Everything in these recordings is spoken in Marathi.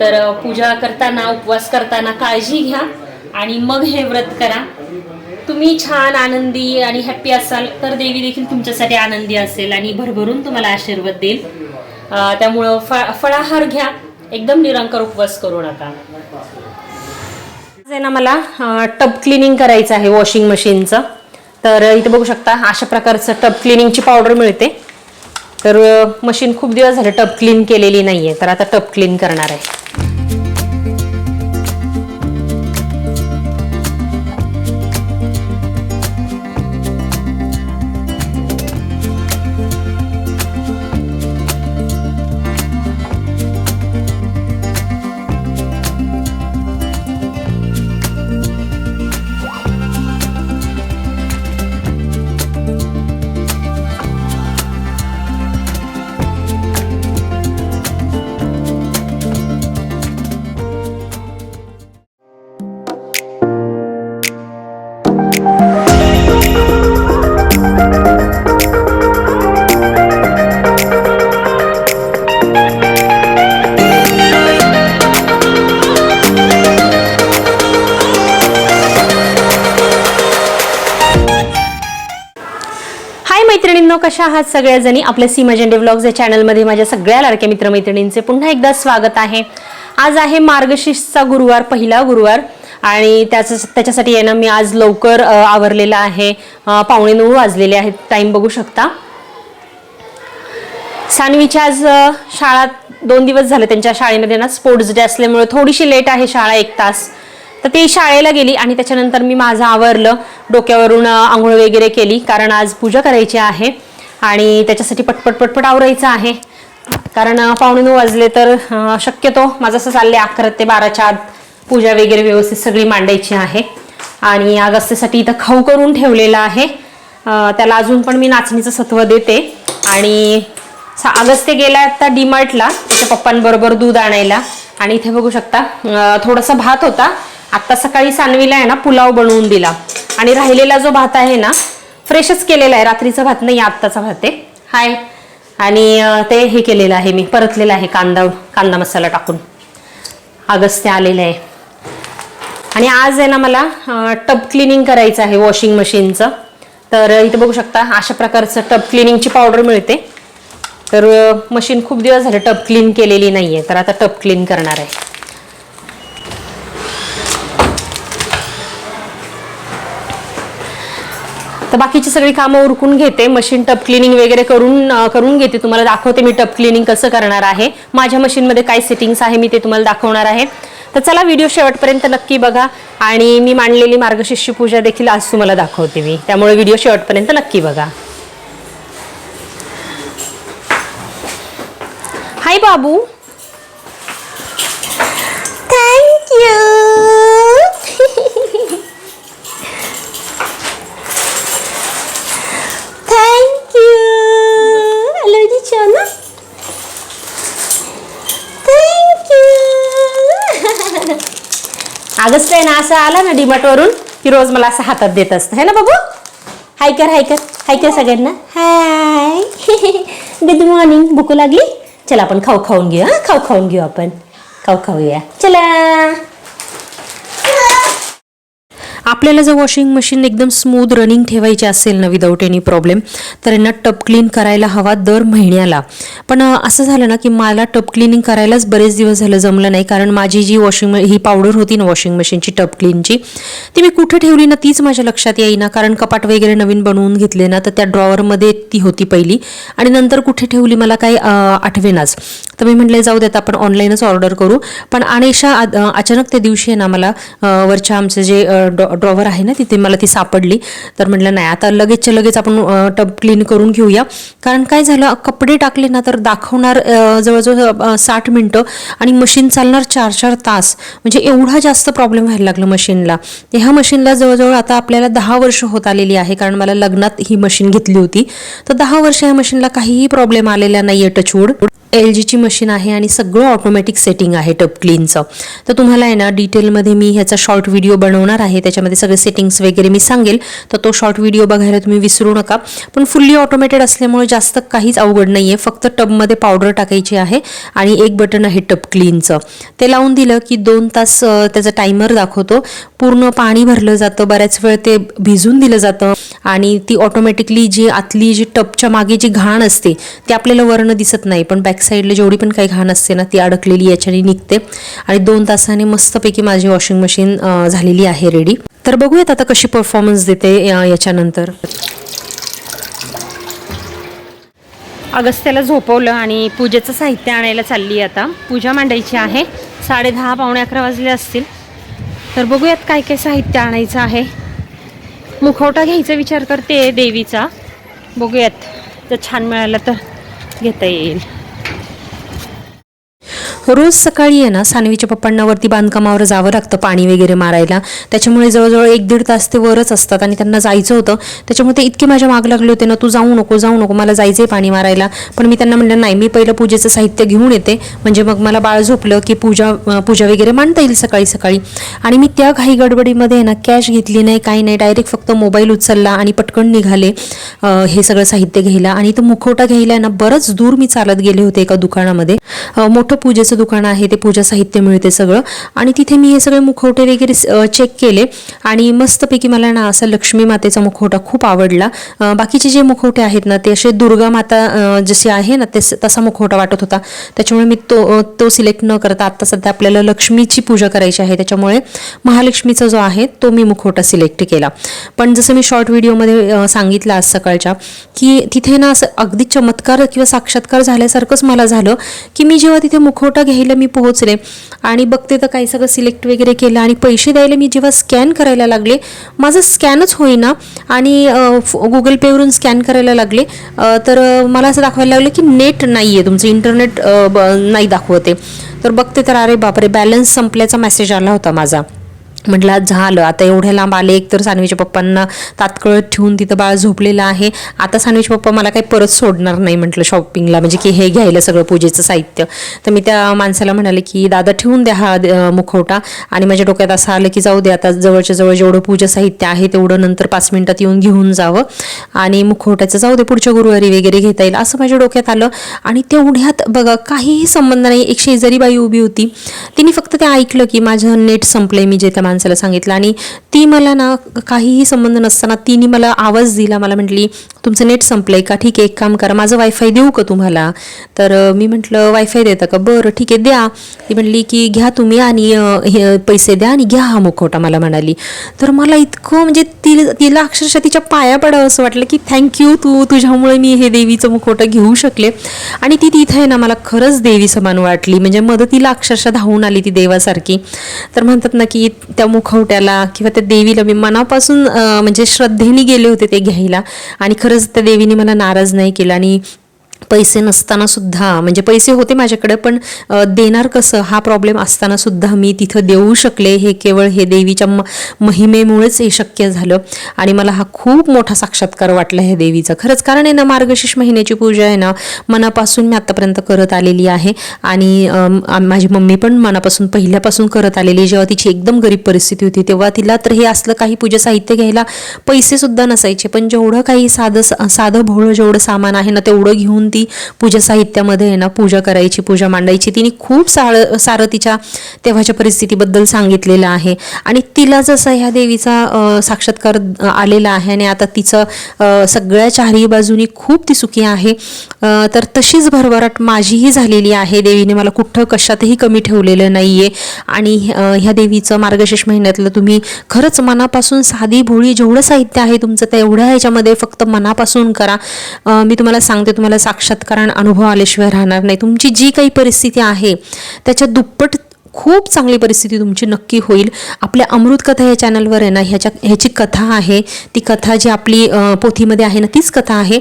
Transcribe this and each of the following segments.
तर पूजा करताना उपवास करताना काळजी घ्या आणि मग हे व्रत करा. तुम्ही छान आनंदी आणि हॅप्पी असाल तर देवी देखील तुमच्यासाठी आनंदी असेल आणि भरभरून तुम्हाला आशीर्वाद देईल. त्यामुळं फळ फळाहार घ्या. एकदम निरंकार उपवास करू नका. आहे ना मला टब क्लिनिंग करायचं आहे वॉशिंग मशीनचं तर इथे बघू शकता अशा प्रकारचं टब क्लिनिंगची पावडर मिळते. तर मशीन खूप दिवस झाले टब क्लीन केलेली नाहीये तर आता टब क्लीन करणार आहे. कशा आहात सगळ्याजणी. आपल्या सीमा झेंडे व्लॉग्स या चॅनलमध्ये माझ्या सगळ्या लाडक्या मित्रमैत्रिणींचे पुन्हा एकदा स्वागत आहे. आज आहे मार्गशीर्षचा गुरुवार पहिला गुरुवार. आणि त्याच त्याच्यासाठी येणं मी आज लवकर आवरलेलं आवरलेला आहे. पावणे नऊ वाजलेले आहेत. टाईम बघू शकता. सानवीची आज शाळा दोन दिवस झाले त्यांच्या शाळेमध्ये ना स्पोर्ट्स डे असल्यामुळे थोडीशी लेट आहे शाळा एक तास. तर ती शाळेला गेली आणि त्याच्यानंतर मी माझं आवरलं. डोक्यावरून आंघोळ वगैरे केली. कारण आज पूजा करायची आहे. आणि त्याच्यासाठी पटपट पटपट आवरायचं आहे. कारण पावणे नऊ वाजले तर शक्यतो माझं असं चाललंय अकरा ते बाराच्या आत पूजा वगैरे व्यवस्थित सगळी मांडायची आहे. आणि अगस्त्यसाठी इथं खाऊ करून ठेवलेला आहे. त्याला अजून पण मी नाचणीचं सत्व देते. आणि अगस्त्य गेला आता डीमार्टला त्याच्या पप्पांबरोबर दूध आणायला. आणि इथे बघू शकता थोडासा भात होता. आत्ता सकाळी सानवीला आहे ना पुलाव बनवून दिला. आणि राहिलेला जो भात आहे ना फ्रेशच केलेलं आहे. रात्रीचा भात नाही आत्ताचा भात आहे. हाय. आणि ते हे केलेलं आहे मी. परतलेलं आहे कांदा कांदा मसाला टाकून. अगस्त्या आलेलं आहे. आणि आज आहे ना मला टब क्लिनिंग करायचं आहे वॉशिंग मशीनचं. तर इथे बघू शकता अशा प्रकारचं टब क्लिनिंगची पावडर मिळते. तर मशीन खूप दिवस झाले टब क्लीन केलेली नाही आहे तर आता टब क्लीन करणार आहे. तर बाकीची सगळी कामं उरकून घेते. मशीन टब क्लिनिंग वगैरे करून करून घेते. तुम्हाला दाखवते मी टब क्लिनिंग कसं करणार आहे. माझ्या मशीनमध्ये काय सेटिंग्स आहे मी ते तुम्हाला दाखवणार आहे. तर चला व्हिडिओ शेवटपर्यंत नक्की बघा. आणि मी मांडलेली मार्गशिष्य पूजा देखील आज तुम्हाला दाखवते मी. त्यामुळे व्हिडिओ शेवटपर्यंत नक्की बघा. Hi Babu. Thank you you thank you hello ना थँक यू अगस्त आहे ना असं आला ना डिमाटवरून की रोज मला असं हातात देत असतं. है ना बाबू? हाय कर हाय कर हाय कर सगळ्यांना. हाय गुड मॉर्निंग भूक लागली? चला आपण खाऊ खाऊन घेऊ हा? खाऊ खाऊन घेऊ आपण. खाऊ खाऊया. चला. आपल्याला जर वॉशिंग मशीन एकदम स्मूथ रनिंग ठेवायची असेल ना विदाऊट एनी प्रॉब्लेम तर यांना टप क्लीन करायला हवा दर महिन्याला. पण असं झालं ना की मला टप क्लिनिंग करायलाच बरेच दिवस झालं जमलं नाही कारण माझी जी वॉशिंग ही पावडर होती ना वॉशिंग मशीनची टप क्लीनची ती मी कुठे ठेवली ना तीच माझ्या लक्षात येईना कारण कपाट वगैरे नवीन बनवून घेतले ना तर त्या ड्रॉवरमध्ये ती होती पहिली. आणि नंतर कुठे ठेवली मला काही आठवेनाच तर मी म्हटलं जाऊ देत आपण ऑनलाईनच ऑर्डर करू. पण अनेशा अचानक त्या दिवशी आहे ना मला वरच्या आमचे जे ड्रॉवर आहे ना तिथे मला ती सापडली. तर म्हटलं नाही आता लगेचच्या लगेच आपण टब क्लीन करून घेऊया. कारण काय झालं कपडे टाकले ना तर दाखवणार जवळजवळ साठ मिनटं आणि मशीन चालणार चार चार तास. म्हणजे एवढा जास्त प्रॉब्लेम व्हायला लागला मशीनला ह्या मशीनला जवळजवळ आता आपल्याला दहा वर्ष होत आलेली आहे कारण मला लग्नात ही मशीन घेतली होती. तर दहा वर्ष ह्या मशीनला काहीही प्रॉब्लेम आलेला नाही आहे टचवूड एल जीची मशीन आहे आणि सगळं ऑटोमॅटिक सेटिंग आहे टप क्लीनचं तर तुम्हाला आहे ना डिटेलमध्ये मी ह्याचा शॉर्ट व्हिडिओ बनवणार आहे. त्याच्यामध्ये सगळे सेटिंग्स वगैरे मी सांगेल. तर तो शॉर्ट व्हिडिओ बघायला तुम्ही विसरू नका. पण फुल्ली ऑटोमॅटेड असल्यामुळे जास्त काहीच अवघड नाही आहे फक्त टबमध्ये पावडर टाकायची आहे आणि एक बटन आहे टप क्लीनचं ते लावून दिलं की दोन तास त्याचा टायमर दाखवतो. पूर्ण पाणी भरलं जातं. बऱ्याच वेळ ते भिजून दिलं जातं आणि ती ऑटोमॅटिकली जी आतली जी टपच्या मागे जी घाण असते ती आपल्याला वर्ण दिसत नाही. पण बॅक साईडला जेवढी पण काही घाण असते ना ती अडकलेली याच्याने निघते. आणि दोन तासाने मस्तपैकी माझी वॉशिंग मशीन झालेली आहे रेडी तर बघूयात आता कशी परफॉर्मन्स देते याच्यानंतर. अगस्त्याला झोपवलं आणि पूजेचं साहित्य आणायला चालली आता. पूजा मांडायची आहे. साडे दहा पावणे अकरा वाजले असतील. तर बघूयात काय काय साहित्य आणायचं आहे. मुखवटा घ्यायचा विचार करते देवीचा. बघूयात. जर छान मिळालं तर घेता येईल. रोज सकाळी आहे ना सानवीच्या पप्पांना वरती बांधकामावर जावं लागतं पाणी वगैरे मारायला. त्याच्यामुळे जवळजवळ एक दीड तास ते वरच असतात आणि त्यांना जायचं होतं. त्याच्यामुळे ते इतके माझ्या माग लागले होते ना तू जाऊ नको जाऊ नको मला जायचंय पाणी मारायला. पण मी त्यांना म्हणलं नाही मी पहिलं पूजेचं साहित्य घेऊन येते. म्हणजे मग मला बाळ झोपलं की पूजा पूजा वगैरे मांडता येईल सकाळी सकाळी. आणि मी त्या घाई गडबडीमध्ये आहे ना कॅश घेतली नाही काही नाही डायरेक्ट फक्त मोबाईल उचलला आणि पटकन निघाले हे सगळं साहित्य घ्यायला. आणि तो मुखवटा घ्यायला आहे ना बरंच दूर मी चालत गेले होते एका दुकानामध्ये. मोठं पूजेचं दुकान आहे ते पूजा साहित्य मिळते सगळं. आणि तिथे मी हे सगळे मुखवटे वगैरे चेक केले. आणि मस्तपैकी मला ना असा लक्ष्मी मातेचा मुखवटा खूप आवडला. बाकीचे जे मुखवटे आहेत ना ते असे दुर्गा माता जसे जशी आहे ना तेस तसा मुखवटा वाटत होता. त्याच्यामुळे मी तो तो सिलेक्ट न करता आत्ता सध्या आपल्याला लक्ष्मीची पूजा करायची आहे. त्याच्यामुळे महालक्ष्मीचा जो आहे तो मी मुखवटा सिलेक्ट केला. पण जसं मी शॉर्ट व्हिडिओमध्ये सांगितलं आज सकाळच्या की तिथे ना असं अगदी चमत्कार किंवा साक्षात्कार झाल्यासारखंच मला झालं की मी जेव्हा तिथे मुखवटा घ्यायला मी पोहोचले. आणि बघते तर काही सगळं सिलेक्ट वगैरे केलं आणि पैसे द्यायला मी जेव्हा स्कॅन करायला लागले माझं स्कॅनच होईना आणि गुगल पेवरून स्कॅन करायला लागले. तर मला असं दाखवायला लागलं की नेट नाही आहे तुमचं इंटरनेट नाही दाखवते. तर बघते तर अरे बापरे बॅलन्स संपल्याचा मेसेज आला होता माझा. म्हटलं झालं. आता एवढ्या लांब आले एक तर सानवीच्या पप्पांना तात्काळ ठेवून तिथं बाळ झोपलेलं आहे. आता सानवीचे पप्पा मला काही परत सोडणार नाही म्हटलं शॉपिंगला म्हणजे की हे घ्यायला सगळं पूजेचं साहित्य. तर मी त्या माणसाला म्हणाले की दादा ठेवून द्या हा मुखवटा. आणि माझ्या डोक्यात असं आलं की जाऊ दे आता जवळच्या जवळ जेवढं पूजा साहित्य आहे तेवढं नंतर पाच मिनिटात येऊन घेऊन जावं. आणि मुखवट्याचं जाऊ दे पुढच्या गुरुवारी वगैरे घेता येईल असं माझ्या डोक्यात आलं. आणि तेवढ्यात बघा काहीही संबंध नाही. एक शेजारी बाई उभी होती. तिने फक्त ते ऐकलं की माझं नेट संपलंय मी जे त्या माणसाला सांगितलं. आणि ती मला ना काहीही संबंध नसताना तिने मला आवाज दिला. मला म्हटली तुमचं नेट संपलं आहे का? ठीक आहे एक काम करा. माझं वायफाय देऊ का तुम्हाला? तर मी म्हटलं वायफाय देता का? बरं ठीक आहे द्या. ती म्हणली की घ्या तुम्ही आणि हे पैसे द्या आणि घ्या हा मुखवटा मला म्हणाली. तर मला इतकं म्हणजे ती तिला अक्षरशः तिच्या पाया पडावं असं वाटलं की थँक्यू तू तुझ्यामुळे मी हे देवीचं मुखवटं घेऊ शकले. आणि ती तिथं आहे ना मला खरंच देवी समान वाटली. म्हणजे मदतीला अक्षरशः धावून आली ती देवासारखी. तर म्हणतात ना की त्या मुखवट्याला किंवा त्या देवीला मी मनापासून म्हणजे श्रद्धेने गेले होते ते घ्यायला. आणि खरंच त्या देवीने मला नाराज नाही केला आणि पैसे नसताना सुद्धा म्हणजे पैसे होते माझ्याकडे पण देणार कसं? हा प्रॉब्लेम असताना सुद्धा मी तिथं देऊ शकले. हे केवळ हे देवीच्या म महिमेमुळेच हे शक्य झालं. आणि मला हा खूप मोठा साक्षात्कार वाटला हे देवीचा. खरंच कारण आहे ना मार्गशीर्ष महिन्याची पूजा आहे ना मनापासून मी आतापर्यंत करत आलेली आहे. आणि माझी मम्मी पण मनापासून पहिल्यापासून करत आलेली जेव्हा तिची एकदम गरीब परिस्थिती होती तेव्हा तिला तर हे असलं काही पूजा साहित्य घ्यायला पैसेसुद्धा नसायचे. पण जेवढं काही साधं साधं भोळं जेवढं सामान आहे ना तेवढं घेऊन ती पूजा साहित्यामध्ये आहे ना पूजा करायची पूजा मांडायची. तिने खूप सारं सारं तिच्या तेव्हाच्या परिस्थितीबद्दल सांगितलेलं आहे. आणि तिला जसं ह्या देवीचा साक्षात्कार आलेला आहे आणि आता तिचं सगळ्या चारही बाजूनी खूप ती सुखी आहे तर तशीच भरभराट माझीही झालेली आहे. देवीने मला कुठं कशातही कमी ठेवलेलं नाहीये. आणि ह्या देवीचं मार्गशीर्ष महिन्यातलं तुम्ही खरंच मनापासून साधी भोळी जेवढं साहित्य आहे तुमचं तेवढ्या ह्याच्यामध्ये फक्त मनापासून करा. मी तुम्हाला सांगते तुम्हाला साक्षात्कारण अनुभव आल्याशिवाय राहणार नाही. तुमची जी काही परिस्थिती आहे त्याच्या दुप्पट खूप चांगली परिस्थिती तुमची नक्की होईल. आपल्या अमृत कथा या चॅनलवर आहे ना ह्याच्या ह्याची कथा आहे. ती कथा जी आपली पोथीमध्ये आहे ना तीच कथा आहे.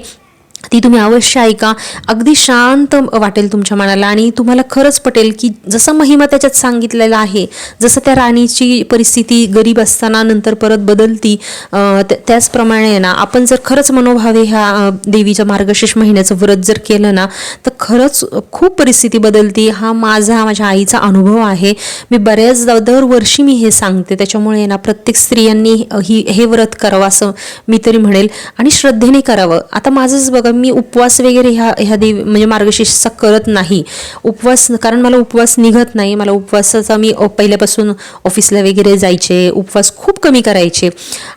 ती तुम्ही अवश्य ऐका. अगदी शांत वाटेल तुमच्या मनाला आणि तुम्हाला खरंच पटेल की जसं महिमा त्याच्यात सांगितलेला आहे जसं त्या राणीची परिस्थिती गरीब असताना नंतर परत बदलती त्याचप्रमाणे ना आपण जर खरंच मनोभावे ह्या देवीच्या मार्गशीर्ष महिन्याचं व्रत जर केलं ना तर खरंच खूप परिस्थिती बदलती. हा माझा माझ्या आईचा अनुभव आहे. मी बऱ्याचदा दरवर्षी मी हे सांगते. त्याच्यामुळे ना प्रत्येक स्त्रियांनी ही हे व्रत करावं असं मी तरी म्हणेल. आणि श्रद्धेने करावं. आता माझंच बघा मी उपवास वगैरे ह्या ह्या देवी म्हणजे मार्गशीर्षचा करत नाही. उपवास कारण मला उपवास निघत नाही. मला उपवासाचा मी पहिल्यापासून ऑफिसला वगैरे जायचे. उपवास खूप कमी करायचे.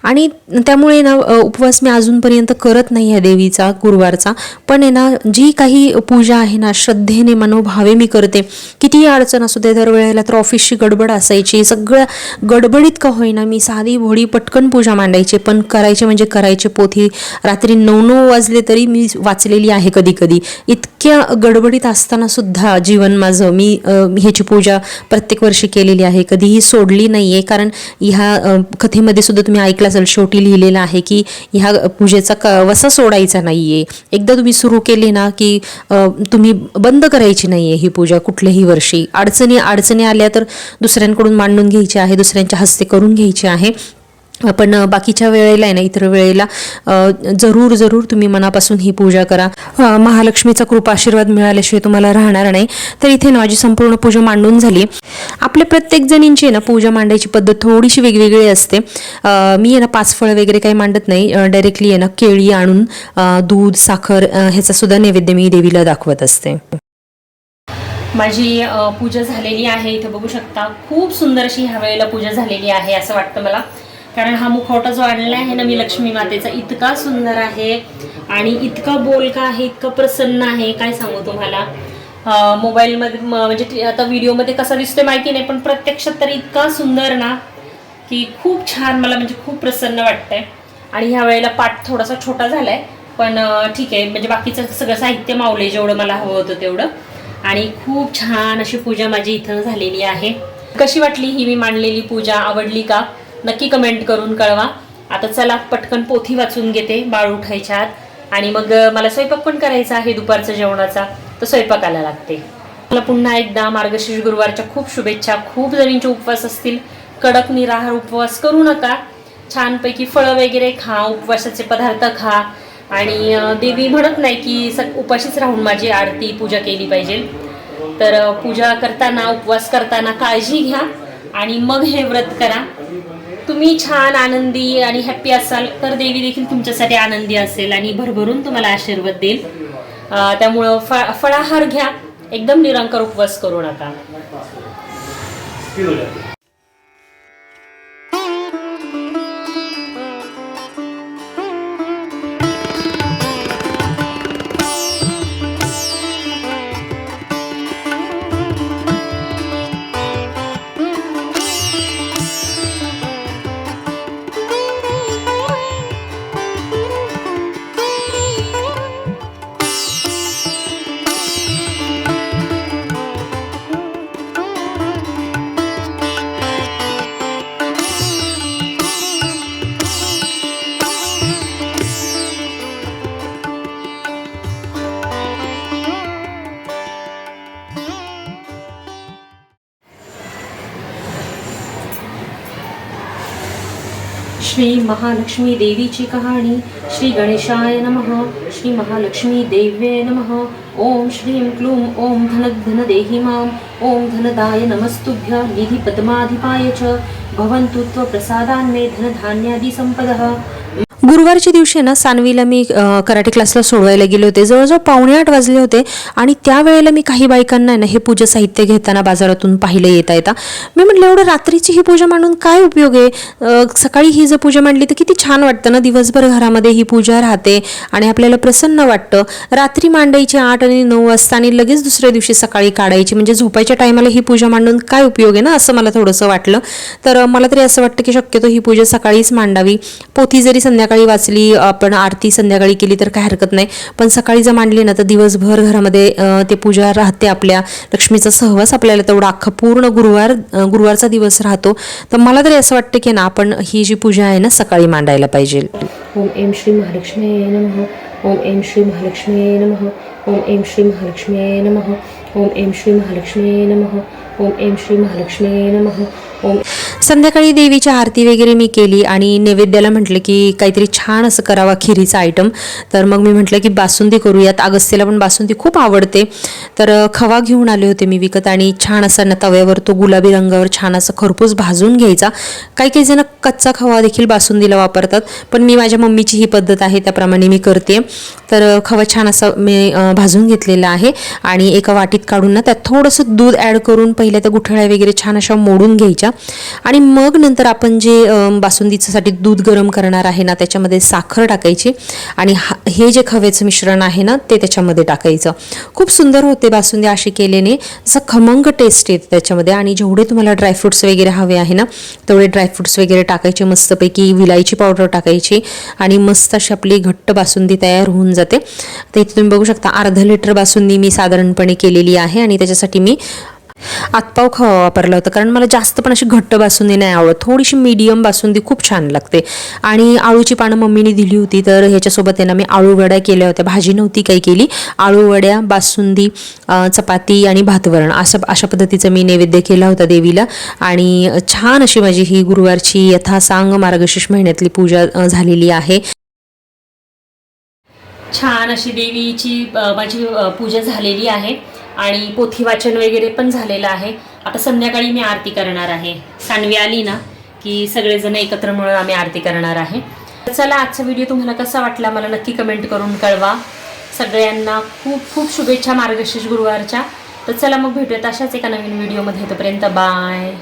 आणि त्यामुळे ना उपवास मी अजूनपर्यंत करत नाही ह्या देवीचा गुरुवारचा. पण आहे ना जी काही पूजा आहे ना श्रद्धेने मनोभावे मी करते. कितीही अडचण असू दे दरवेळेला तर ऑफिसची गडबड असायची. सगळं गडबडीत का होईना मी साधी भोळी पटकन पूजा मांडायचे. पण करायचे म्हणजे करायचे पोथी. रात्री नऊ नऊ वाजले तरी मी वाचलेली आहे कधी कधी इतक्या गडबडीत असताना सुद्धा जीवन माझं मी ह्याची पूजा प्रत्येक वर्षी केलेली आहे. कधीही सोडली नाही आहे कारण ह्या कथेमध्ये सुद्धा तुम्ही ऐकलं असेल शेवटी लिहिलेलं आहे की ह्या पूजेचा क वसा सोडायचा नाही आहे एकदा तुम्ही सुरू केली ना की तुम्ही बंद करायची नाही आहे ही पूजा कुठल्याही वर्षी. अडचणी अडचणी आल्या तर दुसऱ्यांकडून मांडून घ्यायची आहे दुसऱ्यांच्या हस्ते करून घ्यायची आहे. पण बाकीच्या वेळेला आहे ना इतर वेळेला जरूर जरूर तुम्ही मनापासून ही पूजा करा. महालक्ष्मीचा कृपा आशीर्वाद मिळाल्याशिवाय तुम्हाला राहणार नाही. तर इथे ना माझी संपूर्ण पूजा मांडून झाली. आपल्या प्रत्येक जणींची आहे ना पूजा मांडायची पद्धत थोडीशी वेगवेगळी असते. मी आहे ना पाच फळं वगैरे काही मांडत नाही. डायरेक्टली आहे ना केळी आणून दूध साखर ह्याचा सुद्धा नैवेद्य मी देवीला दाखवत असते. माझी पूजा झालेली आहे. इथे बघू शकता खूप सुंदर अशी ह्या वेळेला पूजा झालेली आहे असं वाटतं मला. कारण हा मुखवटा जो आणला आहे ना मी लक्ष्मी मातेचा इतका सुंदर आहे आणि इतका बोलका आहे इतकं प्रसन्न आहे काय सांगू तुम्हाला? मोबाईलमध्ये म्हणजे आता व्हिडिओमध्ये कसा दिसतोय माहिती नाही पण प्रत्यक्षात तर इतका सुंदर ना की खूप छान मला म्हणजे खूप प्रसन्न वाटतंय. आणि ह्या वेळेला पाठ थोडासा छोटा झालाय पण ठीक आहे म्हणजे बाकीचं सगळं साहित्य मावले जेवढं मला हवं होतं तेवढं. आणि खूप छान अशी पूजा माझी इथं झालेली आहे. कशी वाटली ही मी मांडलेली पूजा आवडली का? नक्की कमेंट करून कळवा. आता चला पटकन पोथी वाचून घेते बाळ उठायच्या आत. आणि मग मला स्वयंपाक पण करायचा आहे दुपारचा जेवणाचा तर स्वयंपाकाला लागते. मला पुन्हा एकदा मार्गशीर्ष गुरुवारच्या खूप शुभेच्छा. खूप जणींचे उपवास असतील. कडक निराहार उपवास करू नका. छानपैकी फळं वगैरे खा उपवासाचे पदार्थ खा. आणि देवी म्हणत नाही की स उपाशीच राहून माझी आरती पूजा केली पाहिजे. तर पूजा करताना उपवास करताना काळजी घ्या. आणि मग हे व्रत करा. तुम्ही छान आनंदी आणि हॅप्पी असाल तर देवी देखील तुमच्यासाठी आनंदी असेल आणि भरभरून तुम्हाला आशीर्वाद देईल. त्यामुळं फळ फळाहार घ्या. एकदम निरंकार उपवास करू नका. श्री महालक्ष्मी देवीची कहाणी श्री गणेशाय नमः श्री महालक्ष्मी देव्ये नमः ओम श्रीं क्लूं ओम धनधन देहि मां ओम धनदाय नमस्तुभ्य निधिपद्माधिपाय च भवन्तु त्वप्रसादान्मे धनधान्यादिसम्पदः। गुरुवारच्या दिवशी ना सानवीला मी कराटे क्लासला सोडवायला गेले होते. जवळजवळ पावणे आठ वाजले होते आणि त्यावेळेला मी काही बायकांना आहे ना हे पूजा साहित्य घेताना बाजारातून पाहिलं येता येता. मी म्हटलं एवढं रात्रीची ही पूजा मांडून काय उपयोग आहे? सकाळी ही जर पूजा मांडली तर किती छान वाटतं ना दिवसभर घरामध्ये ही पूजा राहते आणि आपल्याला प्रसन्न वाटतं. रात्री मांडायची आठ आणि नऊ वाजता आणि लगेच दुसऱ्या दिवशी सकाळी काढायची. म्हणजे झोपायच्या टायमाला ही पूजा मांडून काय उपयोग आहे ना असं मला थोडंसं वाटलं. तर मला तरी असं वाटतं की शक्यतो ही पूजा सकाळीच मांडावी. पोथी जरी संध्याकाळी सकाळी वाचली आपण आरती संध्याकाळी केली तर काय हरकत नाही. पण सकाळी जर मांडली ना तर दिवसभर घरामध्ये ते पूजा राहते आपल्या. लक्ष्मीचा सहवास आपल्याला तेवढा अख्खा पूर्ण गुरुवार गुरुवारचा दिवस राहतो. तर मला तरी असं वाटतं की ना आपण ही जी पूजा आहे ना सकाळी मांडायला पाहिजे. ओम एम श्री महालक्ष्मी नम. ओम एम श्री महालक्ष्मी नम. ओम एम श्री महालक्ष्मी नम. ओम एम श्री महालक्ष्मी नम. ओम एम श्री महालक्ष्मी नम. ओम संध्याकाळी देवीची आरती वगैरे मी केली आणि नैवेद्याला म्हटलं की काहीतरी छान असं करावा खिरीचा आयटम तर मग मी म्हटलं की बासुंदी करूयात. अगस्तीला पण बासुंदी खूप आवडते. तर खवा घेऊन आले होते मी विकत आणि छान असा ना तव्यावर तो गुलाबी रंगावर छान असं खरपूस भाजून घ्यायचा. काही काही जण कच्चा खवा देखील बासुंदीला वापरतात पण मी माझ्या मम्मीची ही पद्धत आहे त्याप्रमाणे मी करते. तर खवा छान असा मी भाजून घेतलेला आहे आणि एका वाटीत काढून ना त्यात थोडंसं दूध ॲड करून पहिल्या त्या गुठळ्या वगैरे छान अशा मोडून घ्यायच्या. आणि मग नंतर आपण जे अ, बासुंदीसाठी दूध गरम करणार आहे ना त्याच्यामध्ये साखर टाकायची. आणि हा- हे जे खव्याचं मिश्रण आहे ना ते त्याच्यामध्ये टाकायचं. खूप सुंदर होते बासुंदी अशी केल्याने असं खमंग टेस्ट येते त्याच्यामध्ये. आणि जेवढे तुम्हाला ड्रायफ्रुट्स वगैरे हवे आहे ना तेवढे ड्रायफ्रुट्स वगैरे टाकायचे. मस्तपैकी विलायची पावडर टाकायची. आणि मस्त अशी आपली घट्ट बासुंदी तयार होऊन जाते. तर इथे तुम्ही बघू शकता अर्धा लिटर बासुंदी मी साधारणपणे केलेली आहे. आणि त्याच्यासाठी मी आतपाव खवा वापरला होता कारण मला जास्त पण अशी घट्ट बासुंदी नाही आवडत. थोडीशी मीडियम बासुंदी खूप छान लागते. आणि आळूची पानं मम्मीने दिली होती तर ह्याच्यासोबत त्यांना मी आळूवड्या केल्या होत्या. भाजी नव्हती काही केली. आळूवड्या बासुंदी चपाती आणि भातवरण असं अशा पद्धतीचं मी नैवेद्य केला होता देवीला. आणि छान अशी माझी ही गुरुवारची यथासांग मार्गशीर्ष महिन्यातली पूजा झालेली आहे. छान अशी देवीची माझी पूजा झालेली आहे. आणि पोथी वाचन वगैरे पण झालेलं आहे. आता संध्याकाळी मी आरती करणार आहे. सानवी आली ना की सगळेजण एकत्र मिळून आम्ही आरती करणार आहे. तर चला आजचा व्हिडिओ तुम्हाला कसा वाटला मला नक्की कमेंट करून कळवा. सगळ्यांना खूप खूप शुभेच्छा मार्गशीर्ष गुरुवारच्या. तर चला मग भेटूयात अशाच एका नवीन व्हिडिओमध्ये. तोपर्यंत बाय.